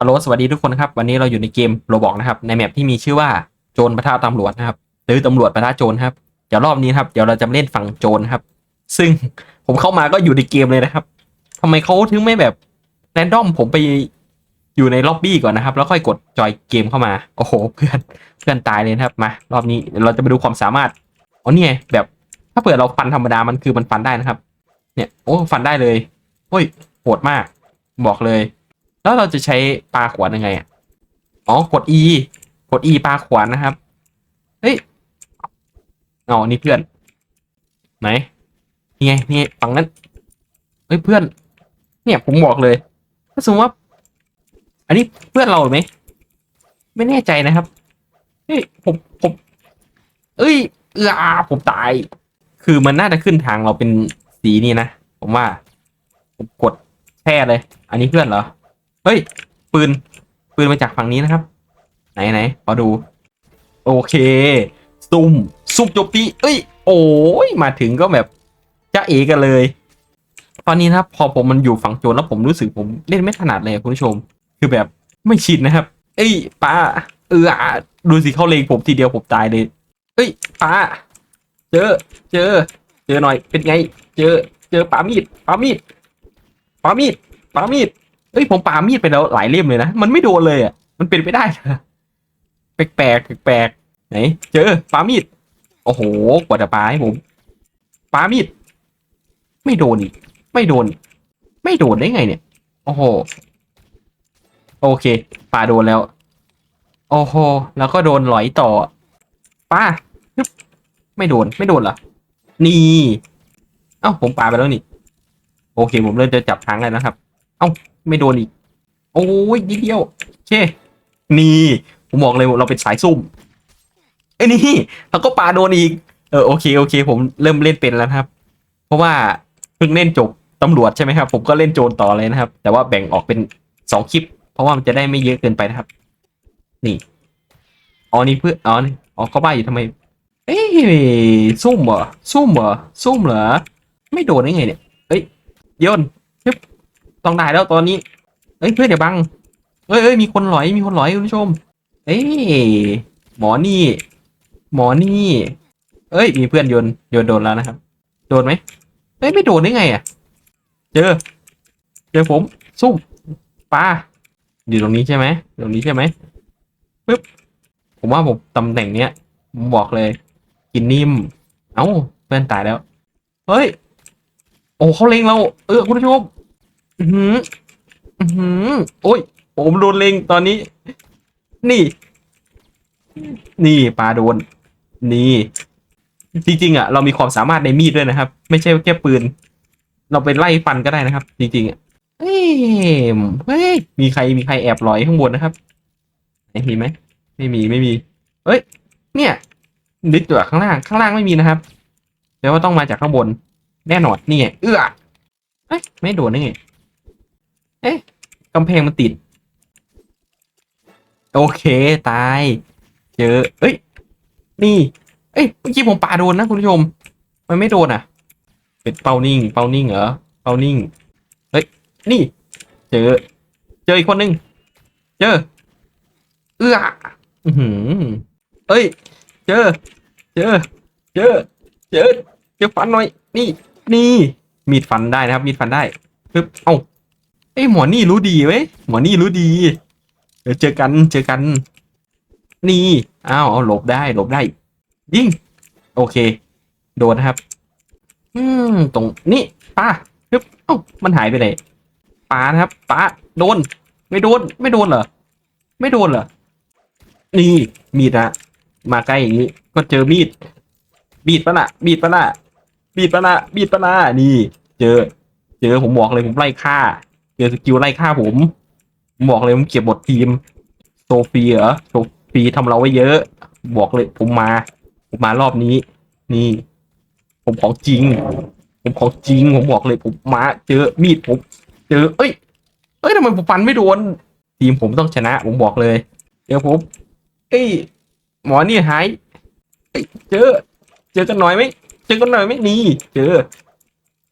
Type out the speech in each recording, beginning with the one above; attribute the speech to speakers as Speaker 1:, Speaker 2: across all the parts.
Speaker 1: ฮัลโหลสวัสดีทุกคนครับ วันนี้เราอยู่ในเกมโรบอกนะครับ ในแมปที่มีชื่อว่าโจรปะทะตำรวจนะครับ หรือตำรวจปะทะโจรครับ เดี๋ยวรอบนี้ครับ เดี๋ยวเราจะมาเล่นฝั่งโจรครับ ซึ่งผมเข้ามาก็อยู่ในเกมเลยนะครับทำไมเขาถึงไม่แบบแรนดอมผมไปอยู่ในล็อบบี้ก่อนนะครับ แล้วค่อยกดจอยเกมเข้ามา โอ้โห เพื่อนเพื่อนตายเลยนะครับ มา รอบนี้เราจะมาดูความสามารถอ๋อเนี่ไงแบบถ้าเปิดเราฟันธรรมดามันคือมันฟันได้นะครับ เนี่ยโอ้ฟันได้เลยโอ้ยโหดมาก บอกเลย แล้วเราจะใช้ปลาขวานยังไงอะอ๋อกด E กด E ปลาขวานนะครับ เฮ้ยอ๋อนี่เพื่อน ไหนนี่ไงนี่ฝั่งนั้นเฮ้ยเพื่อน เนี่ยผมบอกเลย ถ้าสมมติว่า อันนี้เพื่อนเราไหมไม่แน่ใจนะครับเฮ้ยผมผม เอ้ยเอออาผมตาย คือมันน่าจะขึ้นทางเราเป็นสีนี้นะ ผมว่า ผมกดแช่เลย อันนี้เพื่อนเหรอ เฮ้ย ปืน ปืนมาจากฝั่งนี้นะครับ ไหนไหนขอดู โอเค ซุ่ม ซุ่มโจมตีเอ้ย โอ้ย มาถึงก็แบบจะเอกันเลย ตอนนี้นะครับ พอผมมันอยู่ฝั่งโจรแล้วผมรู้สึกผมเล่นไม่ถนัดเลยคุณผู้ชม คือแบบไม่ชินนะครับ เอ้ยป้าเออดูสิเขาเลงผมทีเดียวผมตายเลย เอ้ยป้าเจอ เจอ เจอหน่อยเป็นไง เจอ เจอปามีดปามีดปามีดปามีด เอ้ยผมปามีดไปแล้วหลายเล่มเลยนะมันไม่โดนเลยอะมันเป็นไปได้เหรอแปลกแปลกแปลกไหน เจอปามีดโอ้โหกว่าจะปาให้ผมปามีดไม่โดนอีกไม่โดน ไม่โดนได้ไงเนี่ย โอ้โหโอเคปาโดนแล้ว โอ้โหแล้วก็โดนหลอยต่อป้าไม่โดนไม่โดนเหรอนี่เอ้าผมปาไปแล้วนี่ โอเค ผมเริ่มจะจับทางแล้วนะครับ เอ้า ไม่โดนอีก โอ้ยนิดเดียวโอเค นี่ผมบอกเลยเราเป็นสายซุ่มไอ้ยนี่เราก็ปาโดนอีก เออโอเคโอเค ผมเริ่มเล่นเป็นแล้วครับ เพราะว่าเพิ่งเล่นจบตำรวจใช่ไหมครับ ผมก็เล่นโจรต่อเลยนะครับ แต่ว่าแบ่งออกเป็นสองคลิป เพราะว่ามันจะได้ไม่เยอะเกินไปนะครับ นี่อ๋อนี่เพื่ออ๋อนี่อ๋อเขาบ้าอยู่ทำไม เอ้ยซุ่มเหรอซุ่มเหรอซุ่มเหรอไม่โดนได้ไงเนี่ยเอ้ยโยน ต้องได้แล้วตอนนี้เอ้ยเพื่อนอย่าบังเอ้ยเอ้ยมีคนหลอยมีคนหลอยคุณผู้ชม เอ้ยหมอนี่ หมอนี่ เอ้ย มีเพื่อนโยนโยนโดนแล้วนะครับ โดนไหมเอ้ยไม่โดนได้ไงอะ เจอ เจอผมซุ่มปลาอยู่ตรงนี้ใช่ไหมตรงนี้ใช่ไหมปึ๊บผมว่าผมตำแหน่งเนี้ยผมบอกเลย กินนิ่ม เอ้าเพื่อนตายแล้ว เฮ้ย โอ้เขาเล็งเรา เออคุณผู้ชม อือหืออือหือโอ้ย ผมโดนเล็งตอนนี้ นี่ นี่ปลาโดน นี่ จริงๆอะ เรามีความสามารถในมีดด้วยนะครับ ไม่ใช่แค่ปืน เราไปไล่ฟันก็ได้นะครับ จริงๆอะเฮ้ยเฮ้ยมีใครมีใครแอบลอยข้างบนนะครับไมีไหมไม่มีไม่มี เอ้ย เนี่ยนึกอยู่ข้างล่างข้างล่างไม่มีนะครับแปลว่าต้องมาจากข้างบน แน่นอนนี่ไงเอื้อเอ้ยไม่โดนได้ไง อ๊ะกำแพงมันติด โอเค ตาย เจอ เอ้ย นี่ เอ้ย เมื่อกี้ผมปาโดนนะคุณผู้ชม มันไม่โดนอะ เป็นเป้านิ่ง เป้านิ่งเหรอ เป้านิ่ง เฮ้ย นี่ เจอ เจออีกคนนึง เจอ เอื้ออือหือเอ้ย เจอ เจอ เจอ เจอ เจอฟันหน่อย นี่ นี่ มีดฟันได้นะครับ มีดฟันได้ปึ๊บเอ้า เอ้ยหมอนี่รู้ดีเว้ยหมอนี่รู้ดี เดี๋ยวเจอกันเจอกัน นี่อ้าวเอาหลบได้หลบได้ ยิ่ง โอเค โดนนะครับ อืมตรงนี่ป้าปึ๊บเอ้ามันหายไปไหนป้านะครับป้าโดน ไม่โดน ไม่โดนเหรอไม่โดนเหรอนี่มีดนะมาใกล้อย่างนี้ก็เจอมีด มีดปะนะมีดปะนะมีดปะนะมีดปะนะนี่ เจอ เจอผมบอกเลยผมไล่ฆ่า เจอสกิลไล่ฆ่าผมผมบอกเลยผมเก็บบททีมโซฟีเหรอโซฟีทำเราไว้เยอะ บอกเลยผมมา ผมมารอบนี้ นี่ ผมของจริง ผมของจริง ผมบอกเลยผมมา เจอมีดผมเจอ เอ้ย เอ้ยทำไมผมฟันไม่โดนทีมผมต้องชนะ ผมบอกเลยเจอผมเอ้ยหมอนี่หายเอ้ยเจอ เจอกันหน่อยไหมเจอกันหน่อยไหมนี่ เจอ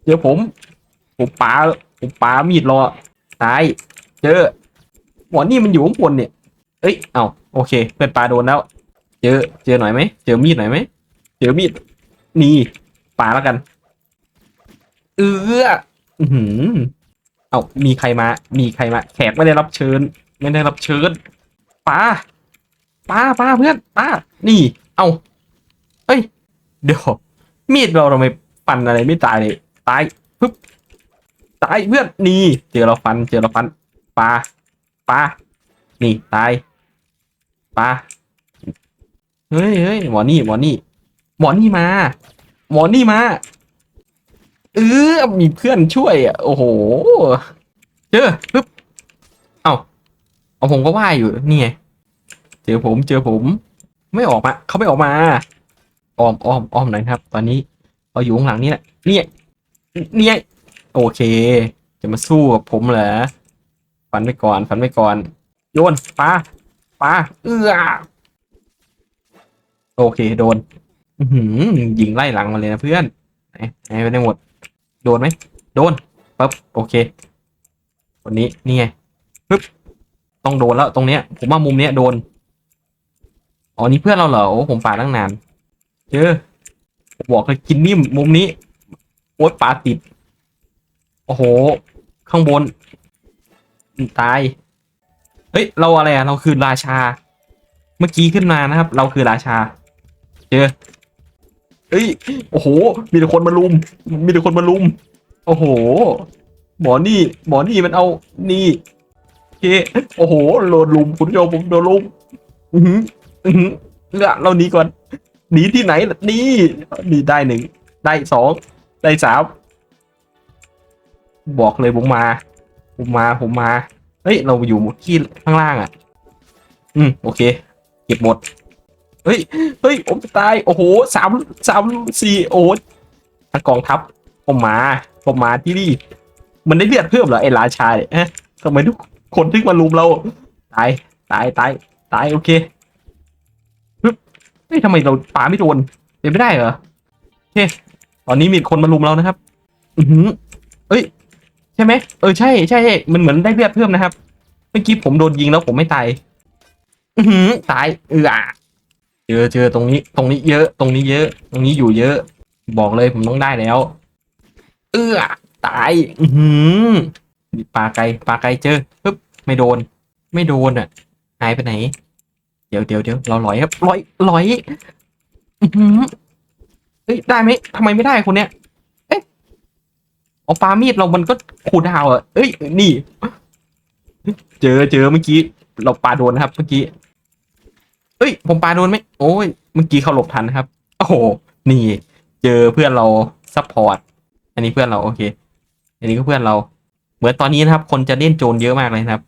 Speaker 1: เจอผม ผมปา ผมปามีดรอตายเจอหมอนี่มันอยู่ข้างบนเนี่ย เอ้ย เอาโอเค เพื่อนปลาโดนแล้ว เจอ เจอหน่อยไหม เจอมีดหน่อยไหม เจอมีด นี่ปลาแล้วกัน เอออือหือเอามีใครมา มีใครมา แขกไม่ได้รับเชิญ ไม่ได้รับเชิญปลาปลาปลาเพื่อนปลานี่ เอาเอ้ย เดี๋ยว มีดเราทำไมฟันอะไรไม่ตายเลย ตายปึ๊บ ตายเพื่อนนี่เจอเราฟันเจอเราฟันปลาปลานี่ตายปลาเฮ้ยเฮ้ยหมอนี่หมอนี่หมอนี่มา หมอนี่มาเออมีเพื่อนช่วยอะโอ้โหเจอปึ๊บเอ้าเอาผมก็ว่าอยู่นี่ไงเจอผมเจอผม ไม่ออกมาเขาไม่ออกมาอ้อมอ้อมอ้อมหน่อยครับ ตอนนี้เราอยู่ข้างหลังนี่แหละเนี่ยเนี่ย โอเค จะมาสู้กับผมเหรอฟันไปก่อนฟันไปก่อน โยนปลาปลาเอื้อโอเคโดนหือยิงไล่หลังมาเลยนะเพื่อนไหนไหนไปได้หมด โดนไหมโดนปั๊บโอเคคนนี้นี่ไงปึ๊บต้องโดนแล้วตรงเนี้ย ผมว่ามุมเนี้ยโดนอ๋อนี่เพื่อนเราเหรอโอ้ผมป่าตั้งนานเจอผมบอกเลยกินนิ่มมุมนี้โอ๊ยปลาติด โอ้โห ข้างบน ตาย เฮ้ย เราอะไรอะเราคือราชา เมื่อกี้ขึ้นมานะครับ เราคือราชา เจอเฮ้ย โอ้โห มีแต่คนมาลุม มีแต่คนมาลุม โอ้โห หมอนี่ หมอนี่มันเอา นี่เคโอ้โห โดนลุมคุณผู้ชมผมโดนลุม อือหืออือหือเลือเราหนีก่อน หนีที่ไหนนี่นี่ได้หนึ่ง ได้สอง ได้สาม บอกเลยผมมา ผมมาผมมา เฮ้ย เราอยู่ที่ข้างล่างอะ อืม โอเค เก็บหมด เฮ้ย เฮ้ย ผมจะตาย โอ้โหสามสามสี่โอ้ทั้งกองทัพผมมาผมมาที่นี่ มันได้เลือดเพิ่มเหรอไอ้ราชาเนี่ยฮะทำไมทุกคนที่มาลุมเรา ตาย ตาย ตาย ตาย โอเคเฮ้ยทำไมเราป่าไม่โดนเป็นไม่ได้เหรอโอเคตอนนี้มีคนมาลุมเรานะครับ อือหือเอ้ย ใช่ไหมเออใช่ใช่ใช่มันเหมือนได้เลือดเพิ่มนะครับเมื่อกี้ผมโดนยิงแล้วผมไม่ตายอือหือตายเออเจอเจอตรงนี้ ตรงนี้เยอะ ตรงนี้เยอะ ตรงนี้อยู่เยอะ บอกเลยผมต้องได้แล้ว เออตาย อือหือปลาไกลปลาไกลเจอปึ๊บไม่โดน ไม่โดนอะหายไปไหน เดี๋ยวเดี๋ยวเดี๋ยวเราลอยครับลอยลอย อือหือเฮ้ยได้ไหมทำไมไม่ได้คนเนี้ย เอาปามีดเรามันก็คูดาวอะเอ้ย นี่ เจอเจอเมื่อกี้ เราปาโดนนะครับ เมื่อกี้ เอ้ย ผมปาโดนไหมโอ้ย เมื่อกี้เขาหลบทันนะครับ โอ้โห นี่ เจอเพื่อนเราซัพพอร์ต อันนี้เพื่อนเราโอเค อันนี้ก็เพื่อนเรา เหมือนตอนนี้นะครับ คนจะเล่นโจรเยอะมากเลยนะครับ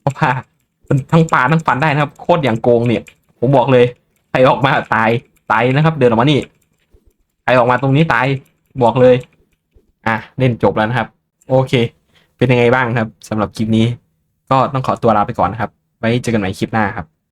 Speaker 1: เพราะว่ามันทั้งปาทั้งฟันได้นะครับ โคตรอย่างโกงเนี่ย ผมบอกเลย ใครออกมาตาย ตายนะครับ เดินออกมานี่ ใครออกมาตรงนี้ตาย บอกเลย อะเล่นจบแล้วนะครับ โอเค เป็นยังไงบ้างครับสำหรับคลิปนี้ ก็ต้องขอตัวลาไปก่อนนะครับ ไว้เจอกันใหม่คลิปหน้าครับ